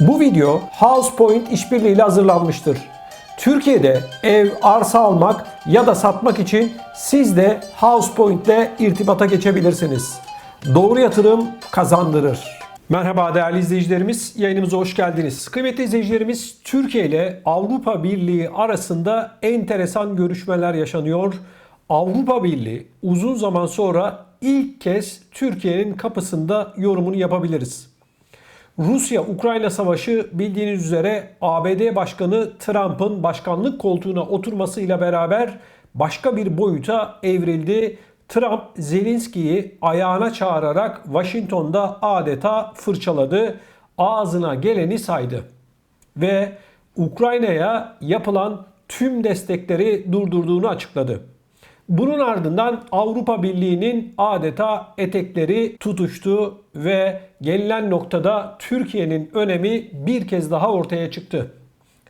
Bu video HousePoint işbirliğiyle hazırlanmıştır. Türkiye'de ev, arsa almak ya da satmak için siz de HousePoint ile irtibata geçebilirsiniz. Doğru yatırım kazandırır. Merhaba değerli izleyicilerimiz, yayınımıza hoş geldiniz. Kıymetli izleyicilerimiz, Türkiye ile Avrupa Birliği arasında enteresan görüşmeler yaşanıyor. Avrupa Birliği uzun zaman sonra ilk kez Türkiye'nin kapısında yorumunu yapabiliriz. Rusya-Ukrayna savaşı bildiğiniz üzere ABD Başkanı Trump'ın başkanlık koltuğuna oturmasıyla beraber başka bir boyuta evrildi. Trump Zelenski'yi ayağına çağırarak Washington'da adeta fırçaladı. Ağzına geleni saydı. Ve Ukrayna'ya yapılan tüm destekleri durdurduğunu açıkladı. Bunun ardından Avrupa Birliği'nin adeta etekleri tutuştu ve gelinen noktada Türkiye'nin önemi bir kez daha ortaya çıktı.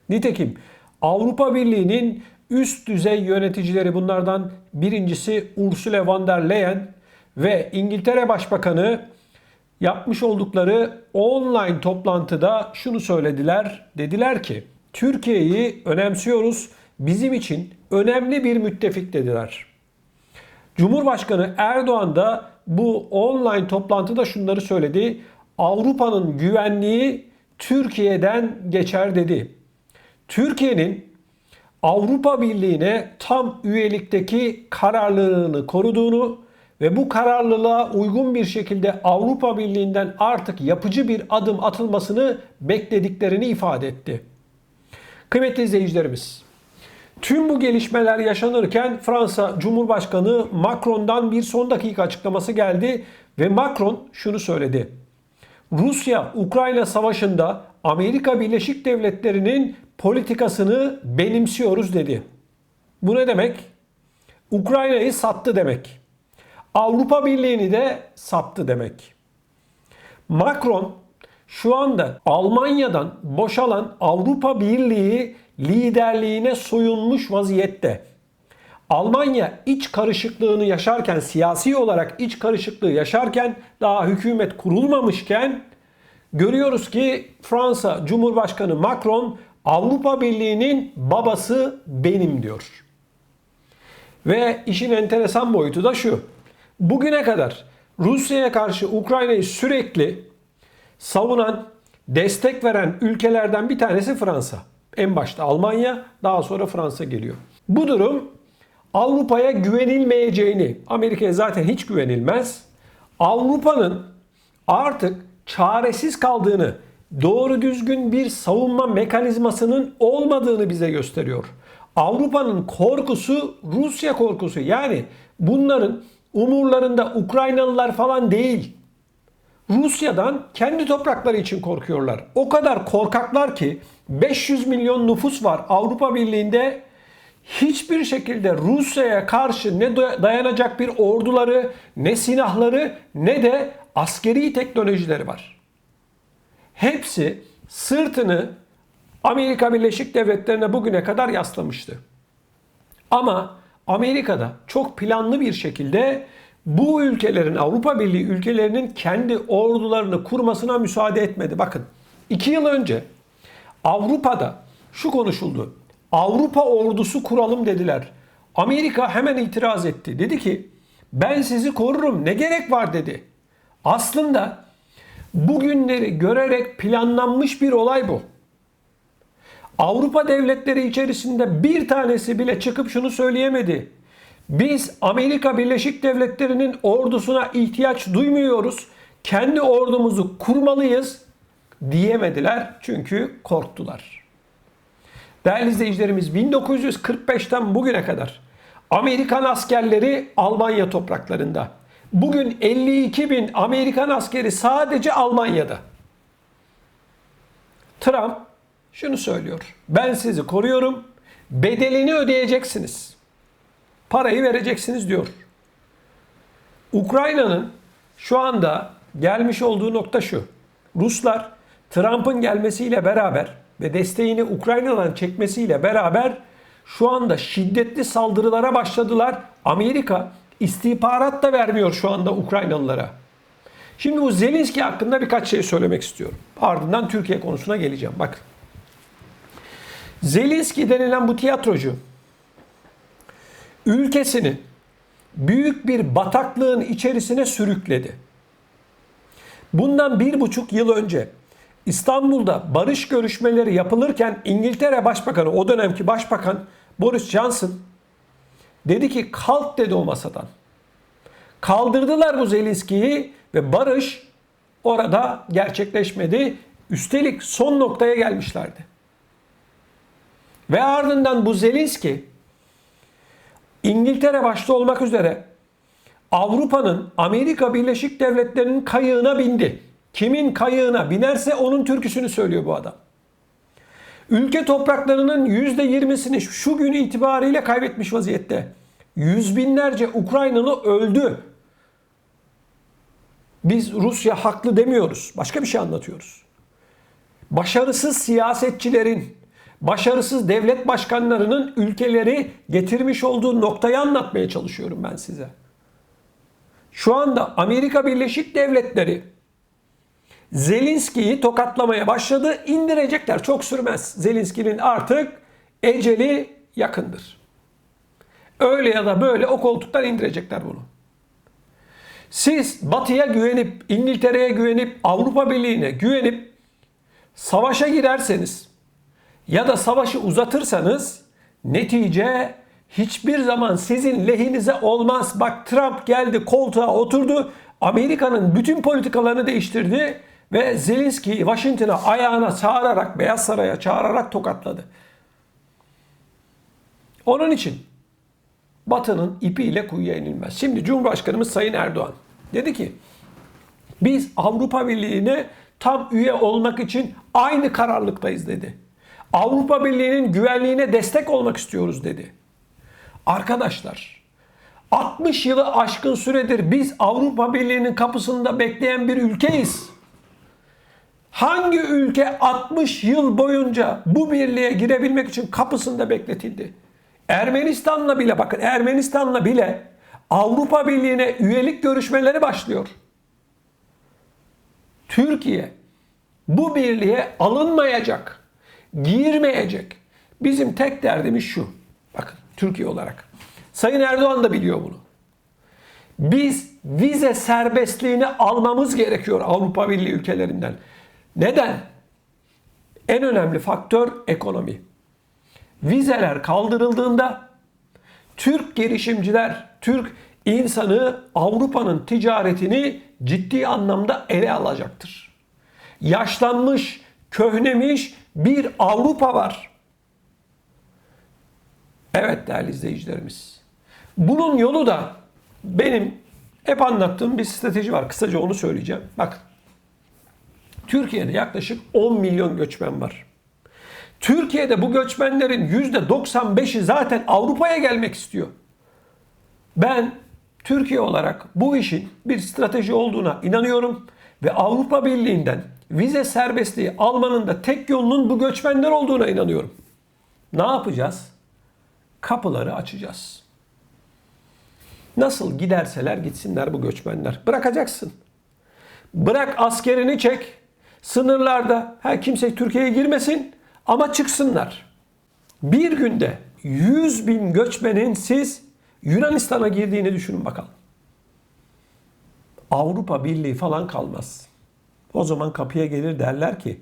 Nitekim Avrupa Birliği'nin üst düzey yöneticileri bunlardan birincisi Ursula von der Leyen ve İngiltere Başbakanı yapmış oldukları online toplantıda şunu söylediler. Dediler ki Türkiye'yi önemsiyoruz. Bizim için önemli bir müttefik dediler. Cumhurbaşkanı Erdoğan da bu online toplantıda şunları söyledi. Avrupa'nın güvenliği Türkiye'den geçer dedi. Türkiye'nin Avrupa Birliği'ne tam üyelikteki kararlılığını koruduğunu ve bu kararlılığa uygun bir şekilde Avrupa Birliği'nden artık yapıcı bir adım atılmasını beklediklerini ifade etti. Kıymetli izleyicilerimiz, Tüm bu gelişmeler yaşanırken Fransa Cumhurbaşkanı Macron'dan bir son dakika açıklaması geldi ve Macron şunu söyledi. Rusya-Ukrayna savaşında Amerika Birleşik Devletleri'nin politikasını benimsiyoruz dedi. Bu ne demek? Ukrayna'yı sattı demek. Avrupa Birliği'ni de sattı demek. Macron şu anda Almanya'dan boşalan Avrupa Birliği liderliğine soyunmuş vaziyette. Almanya iç karışıklığını yaşarken, siyasi olarak iç karışıklığı yaşarken, daha hükümet kurulmamışken görüyoruz ki Fransa Cumhurbaşkanı Macron Avrupa Birliği'nin babası benim diyor. Ve işin enteresan boyutu da şu. Bugüne kadar Rusya'ya karşı Ukrayna'yı sürekli savunan, destek veren ülkelerden bir tanesi Fransa. En başta Almanya, daha sonra Fransa geliyor. Bu durum Avrupa'ya güvenilmeyeceğini, Amerika'ya zaten hiç güvenilmez. Avrupa'nın artık çaresiz kaldığını, doğru düzgün bir savunma mekanizmasının olmadığını bize gösteriyor. Avrupa'nın korkusu Rusya korkusu. Yani bunların umurlarında Ukraynalılar falan değil. Rusya'dan kendi toprakları için korkuyorlar. O kadar korkaklar ki 500 milyon nüfus var Avrupa Birliği'nde hiçbir şekilde Rusya'ya karşı ne dayanacak bir orduları, ne silahları, ne de askeri teknolojileri var. Hepsi sırtını Amerika Birleşik Devletleri'ne bugüne kadar yaslamıştı. Ama Amerika'da çok planlı bir şekilde bu ülkelerin Avrupa Birliği ülkelerinin kendi ordularını kurmasına müsaade etmedi. Bakın 2 yıl önce Avrupa'da şu konuşuldu. Avrupa ordusu kuralım dediler. Amerika hemen itiraz etti. Dedi ki ben sizi korurum ne gerek var dedi. Aslında bugünleri görerek planlanmış bir olay bu. Avrupa devletleri içerisinde bir tanesi bile çıkıp şunu söyleyemedi. Biz Amerika Birleşik Devletleri'nin ordusuna ihtiyaç duymuyoruz. Kendi ordumuzu kurmalıyız diyemediler çünkü korktular. Değerli izleyicilerimiz 1945'ten bugüne kadar Amerikan askerleri Almanya topraklarında. Bugün 52 bin Amerikan askeri sadece Almanya'da. Trump şunu söylüyor. Ben sizi koruyorum. Bedelini ödeyeceksiniz. Parayı vereceksiniz diyor. Ukrayna'nın şu anda gelmiş olduğu nokta şu. Ruslar Trump'ın gelmesiyle beraber ve desteğini Ukrayna'dan çekmesiyle beraber şu anda şiddetli saldırılara başladılar. Amerika istihbarat da vermiyor şu anda Ukraynalılara. Şimdi bu Zelenski hakkında birkaç şey söylemek istiyorum. Ardından Türkiye konusuna geleceğim. Bakın. Zelenski denilen bu tiyatrocu ülkesini büyük bir bataklığın içerisine sürükledi. Bundan bir buçuk yıl önce İstanbul'da barış görüşmeleri yapılırken İngiltere Başbakanı, o dönemki Başbakan Boris Johnson dedi ki kalk dedi o masadan. Kaldırdılar bu Zelenski'yi ve barış orada gerçekleşmedi. Üstelik son noktaya gelmişlerdi. Ve ardından bu Zelenski İngiltere başta olmak üzere Avrupa'nın Amerika Birleşik Devletleri'nin kayığına bindi. Kimin kayığına binerse onun türküsünü söylüyor bu adam. Ülke topraklarının %20'sini şu gün itibariyle kaybetmiş vaziyette. Yüz binlerce Ukraynalı öldü. Biz Rusya haklı demiyoruz. Başka bir şey anlatıyoruz. Başarısız siyasetçilerin, başarısız devlet başkanlarının ülkeleri getirmiş olduğu noktayı anlatmaya çalışıyorum ben size. Şu anda Amerika Birleşik Devletleri Zelenski'yi tokatlamaya başladı. İndirecekler. Çok sürmez. Zelenski'nin artık eceli yakındır. Öyle ya da böyle o koltuktan indirecekler bunu. Siz Batı'ya güvenip, İngiltere'ye güvenip, Avrupa Birliği'ne güvenip savaşa girerseniz ya da savaşı uzatırsanız netice hiçbir zaman sizin lehinize olmaz. Bak Trump geldi koltuğa oturdu. Amerika'nın bütün politikalarını değiştirdi ve Zelenski'yi Washington'a ayağına çağırarak, Beyaz Saray'a çağırarak tokatladı. Onun için Batı'nın ipiyle kuyuya inilmez. Şimdi Cumhurbaşkanımız Sayın Erdoğan dedi ki biz Avrupa Birliği'ne tam üye olmak için aynı kararlıktayız dedi. Avrupa Birliği'nin güvenliğine destek olmak istiyoruz dedi. Arkadaşlar 60 yılı aşkın süredir biz Avrupa Birliği'nin kapısında bekleyen bir ülkeyiz. Hangi ülke 60 yıl boyunca bu birliğe girebilmek için kapısında bekletildi? Ermenistan'la bile bakın Ermenistan'la bile Avrupa Birliği'ne üyelik görüşmeleri başlıyor. Türkiye bu birliğe alınmayacak, girmeyecek. Bizim tek derdimiz şu. Bakın Türkiye olarak. Sayın Erdoğan da biliyor bunu. Biz vize serbestliğini almamız gerekiyor Avrupa Birliği ülkelerinden. Neden? En önemli faktör ekonomi. Vizeler kaldırıldığında Türk girişimciler, Türk insanı Avrupa'nın ticaretini ciddi anlamda ele alacaktır. Yaşlanmış, köhnemiş bir Avrupa var. Evet değerli izleyicilerimiz. Bunun yolu da benim hep anlattığım bir strateji var. Kısaca onu söyleyeceğim. Bakın. Türkiye'de yaklaşık 10 milyon göçmen var. Türkiye'de bu göçmenlerin %95'i zaten Avrupa'ya gelmek istiyor. Ben Türkiye olarak bu işin bir strateji olduğuna inanıyorum ve Avrupa Birliği'nden vize serbestliği almanın da tek yolunun bu göçmenler olduğuna inanıyorum. Ne yapacağız? Kapıları açacağız. Nasıl giderseler gitsinler bu göçmenler. Bırakacaksın. Bırak askerini çek. Sınırlarda her kimse Türkiye'ye girmesin ama çıksınlar. Bir günde 100 bin göçmenin siz Yunanistan'a girdiğini düşünün bakalım. Avrupa Birliği falan kalmaz. O zaman kapıya gelir derler ki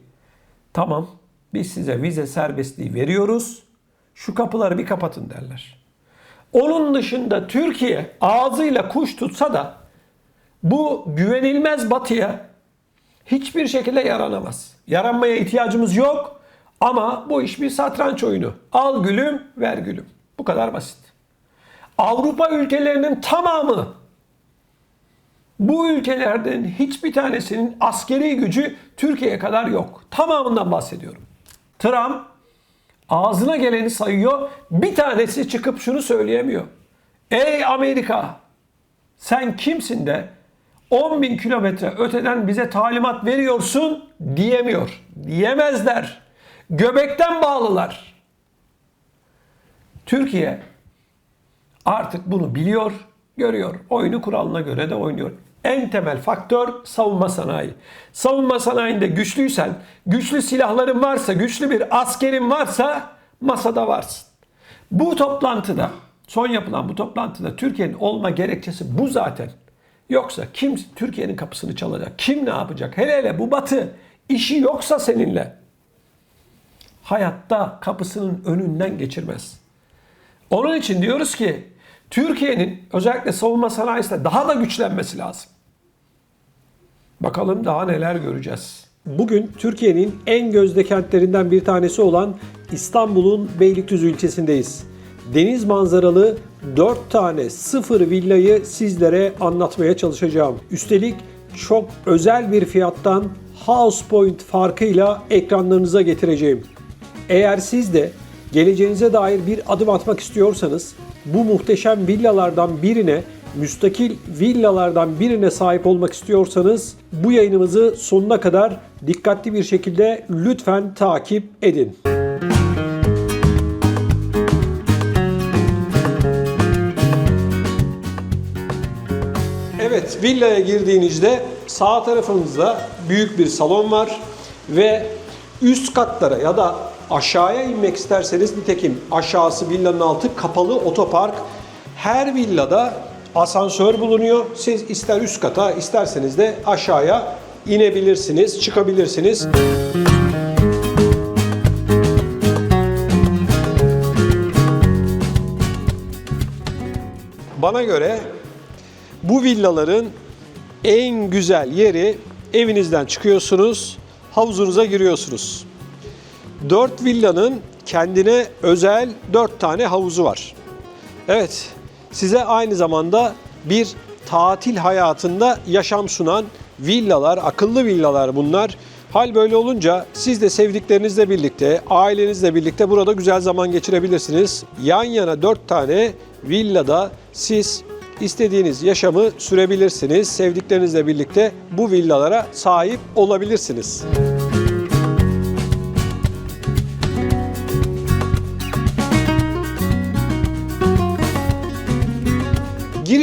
tamam biz size vize serbestliği veriyoruz. Şu kapıları bir kapatın derler. Onun dışında Türkiye ağzıyla kuş tutsa da bu güvenilmez batıya hiçbir şekilde yaranamaz. Yaranmaya ihtiyacımız yok ama bu iş bir satranç oyunu. Al gülüm, ver gülüm. Bu kadar basit. Avrupa ülkelerinin tamamı bu ülkelerden hiçbir tanesinin askeri gücü Türkiye'ye kadar yok. Tamamından bahsediyorum. Trump ağzına geleni sayıyor. Bir tanesi çıkıp şunu söyleyemiyor. Ey Amerika sen kimsin de 10 bin kilometre öteden bize talimat veriyorsun diyemiyor. Diyemezler. Göbekten bağlılar. Türkiye artık bunu biliyor, görüyor. Oyunu kuralına göre de oynuyor. En temel faktör savunma sanayi. Savunma sanayinde güçlüysen, güçlü silahların varsa, güçlü bir askerin varsa masada varsın. Bu toplantıda, son yapılan bu toplantıda Türkiye'nin olma gerekçesi bu zaten. Yoksa kim Türkiye'nin kapısını çalacak? Kim ne yapacak? Hele hele bu batı işi yoksa seninle hayatta kapısının önünden geçirmez. Onun için diyoruz ki Türkiye'nin özellikle savunma sanayisinde daha da güçlenmesi lazım. Bakalım daha neler göreceğiz. Bugün Türkiye'nin en gözde kentlerinden bir tanesi olan İstanbul'un Beylikdüzü ilçesindeyiz. Deniz manzaralı 4 tane sıfır villayı sizlere anlatmaya çalışacağım. Üstelik çok özel bir fiyattan House Point farkıyla ekranlarınıza getireceğim. Eğer siz de geleceğinize dair bir adım atmak istiyorsanız bu muhteşem villalardan birine, müstakil villalardan birine sahip olmak istiyorsanız bu yayınımızı sonuna kadar dikkatli bir şekilde lütfen takip edin. Evet, villaya girdiğinizde sağ tarafınızda büyük bir salon var ve üst katlara ya da aşağıya inmek isterseniz nitekim aşağısı villanın altı kapalı otopark. Her villada asansör bulunuyor. Siz ister üst kata isterseniz de aşağıya inebilirsiniz, çıkabilirsiniz. Bana göre bu villaların en güzel yeri evinizden çıkıyorsunuz, havuzunuza giriyorsunuz. 4 villanın kendine özel 4 tane havuzu var. Evet, size aynı zamanda bir tatil hayatında yaşam sunan villalar, akıllı villalar bunlar. Hal böyle olunca siz de sevdiklerinizle birlikte, ailenizle birlikte burada güzel zaman geçirebilirsiniz. Yan yana 4 tane villada siz istediğiniz yaşamı sürebilirsiniz. Sevdiklerinizle birlikte bu villalara sahip olabilirsiniz.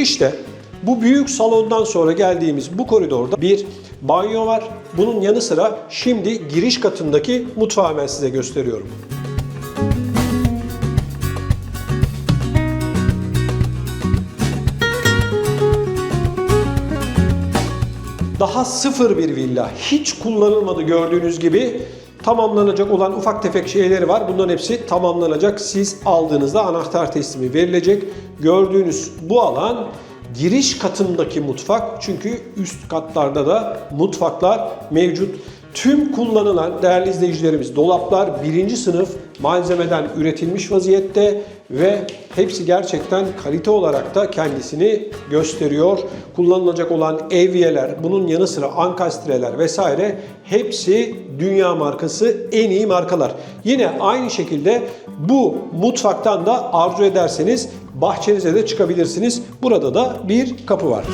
Girişte bu büyük salondan sonra geldiğimiz bu koridorda bir banyo var. Bunun yanı sıra şimdi giriş katındaki mutfağı ben size gösteriyorum. Daha sıfır bir villa. Hiç kullanılmadı gördüğünüz gibi. Tamamlanacak olan ufak tefek şeyleri var. Bunların hepsi tamamlanacak. Siz aldığınızda anahtar teslimi verilecek. Gördüğünüz bu alan giriş katındaki mutfak. Çünkü üst katlarda da mutfaklar mevcut. Tüm kullanılan değerli izleyicilerimiz dolaplar birinci sınıf malzemeden üretilmiş vaziyette ve hepsi gerçekten kalite olarak da kendisini gösteriyor. Kullanılacak olan evyeler, bunun yanı sıra ankastreler vesaire hepsi dünya markası en iyi markalar. Yine aynı şekilde bu mutfaktan da arzu ederseniz bahçenize de çıkabilirsiniz. Burada da bir kapı var.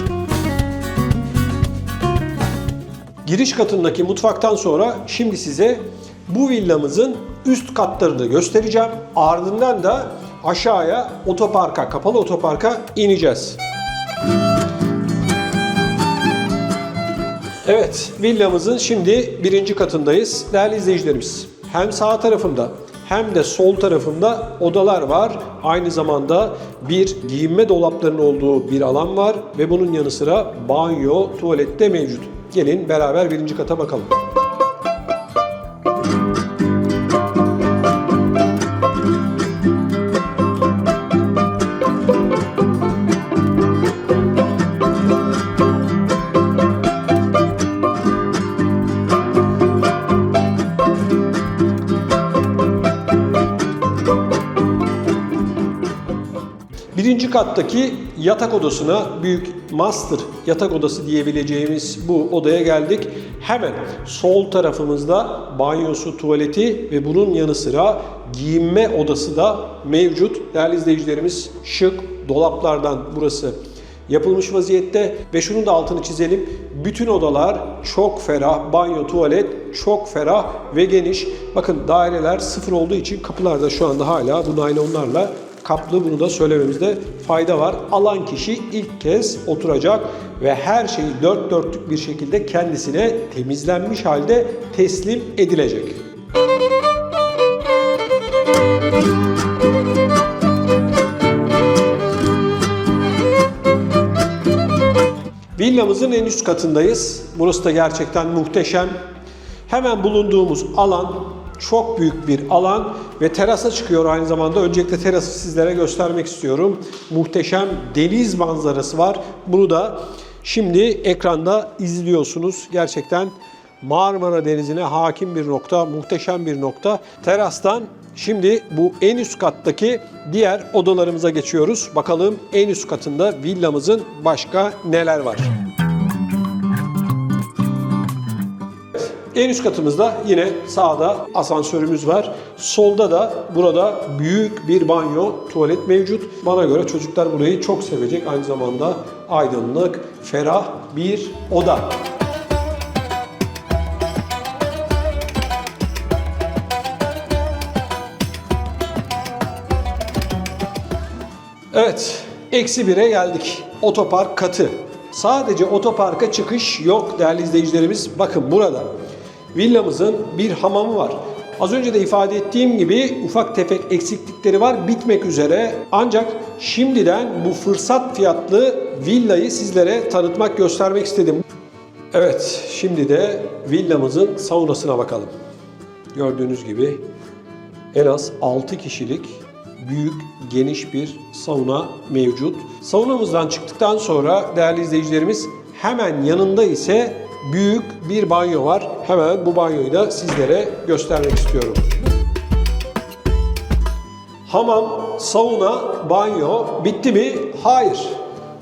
Giriş katındaki mutfaktan sonra şimdi size bu villamızın üst katlarını göstereceğim. Ardından da aşağıya otoparka, kapalı otoparka ineceğiz. Evet, villamızın şimdi birinci katındayız. Değerli izleyicilerimiz, hem sağ tarafında hem de sol tarafında odalar var. Aynı zamanda bir giyinme dolaplarının olduğu bir alan var ve bunun yanı sıra banyo, tuvalet de mevcut. Gelin beraber birinci kata bakalım. Kattaki yatak odasına büyük master yatak odası diyebileceğimiz bu odaya geldik. Hemen sol tarafımızda banyosu, tuvaleti ve bunun yanı sıra giyinme odası da mevcut. Değerli izleyicilerimiz şık dolaplardan burası yapılmış vaziyette ve şunun da altını çizelim. Bütün odalar çok ferah, banyo, tuvalet çok ferah ve geniş. Bakın daireler sıfır olduğu için kapılar da şu anda hala bu naylonlarla kaplı bunu da söylememizde fayda var. Alan kişi ilk kez oturacak ve her şeyi dört dörtlük bir şekilde kendisine temizlenmiş halde teslim edilecek. Villamızın en üst katındayız. Burası da gerçekten muhteşem. Hemen bulunduğumuz alan çok büyük bir alan ve terasa çıkıyor aynı zamanda. Öncelikle terası sizlere göstermek istiyorum. Muhteşem deniz manzarası var. Bunu da şimdi ekranda izliyorsunuz. Gerçekten Marmara Denizi'ne hakim bir nokta, muhteşem bir nokta. Terastan şimdi bu en üst kattaki diğer odalarımıza geçiyoruz. Bakalım en üst katında villamızın başka neler var. En üst katımızda yine sağda asansörümüz var. Solda da burada büyük bir banyo, tuvalet mevcut. Bana göre çocuklar burayı çok sevecek. Aynı zamanda aydınlık, ferah bir oda. Evet, eksi 1'e geldik. Otopark katı. Sadece otoparka çıkış yok değerli izleyicilerimiz. Bakın burada villamızın bir hamamı var. Az önce de ifade ettiğim gibi ufak tefek eksiklikleri var bitmek üzere. Ancak şimdiden bu fırsat fiyatlı villayı sizlere tanıtmak, göstermek istedim. Evet, şimdi de villamızın saunasına bakalım. Gördüğünüz gibi en az 6 kişilik büyük, geniş bir sauna mevcut. Saunamızdan çıktıktan sonra değerli izleyicilerimiz hemen yanında ise büyük bir banyo var. Hemen bu banyoyu da sizlere göstermek istiyorum. Hamam, sauna, banyo bitti mi? Hayır.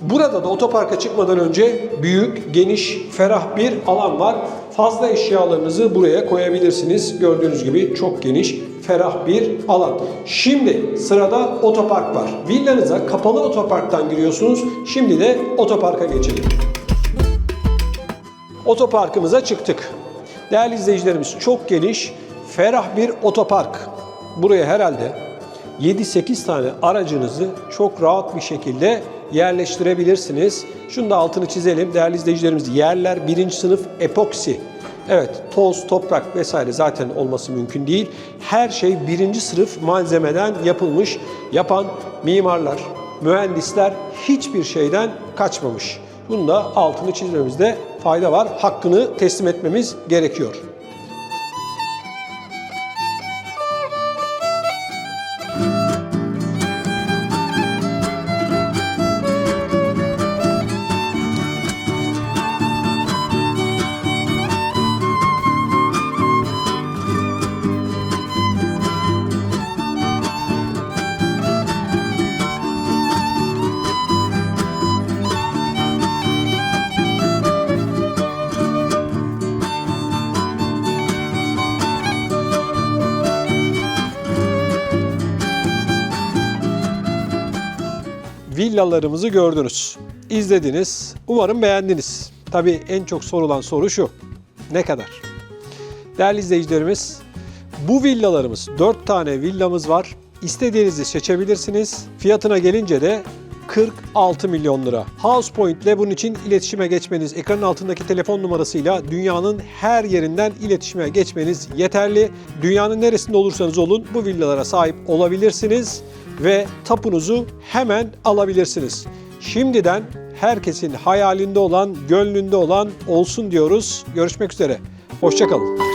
Burada da otoparka çıkmadan önce büyük, geniş, ferah bir alan var. Fazla eşyalarınızı buraya koyabilirsiniz. Gördüğünüz gibi çok geniş, ferah bir alan. Şimdi sırada otopark var. Villanıza kapalı otoparktan giriyorsunuz. Şimdi de otoparka geçelim. Otoparkımıza çıktık. Değerli izleyicilerimiz çok geniş, ferah bir otopark. Buraya herhalde 7-8 tane aracınızı çok rahat bir şekilde yerleştirebilirsiniz. Şunu da altını çizelim değerli izleyicilerimiz. Yerler birinci sınıf epoksi. Evet toz, toprak vesaire zaten olması mümkün değil. Her şey birinci sınıf malzemeden yapılmış. Yapan mimarlar, mühendisler hiçbir şeyden kaçmamış. Bunun da altını çizmemizde fayda var. Hakkını teslim etmemiz gerekiyor. Villalarımızı gördünüz, izlediniz. Umarım beğendiniz. Tabii en çok sorulan soru şu. Ne kadar? Değerli izleyicilerimiz, bu villalarımız 4 tane villamız var. İstediğinizi seçebilirsiniz. Fiyatına gelince de 46 milyon lira. House Point ile bunun için iletişime geçmeniz, ekranın altındaki telefon numarasıyla dünyanın her yerinden iletişime geçmeniz yeterli. Dünyanın neresinde olursanız olun bu villalara sahip olabilirsiniz ve tapunuzu hemen alabilirsiniz. Şimdiden herkesin hayalinde olan, gönlünde olan olsun diyoruz. Görüşmek üzere. Hoşçakalın.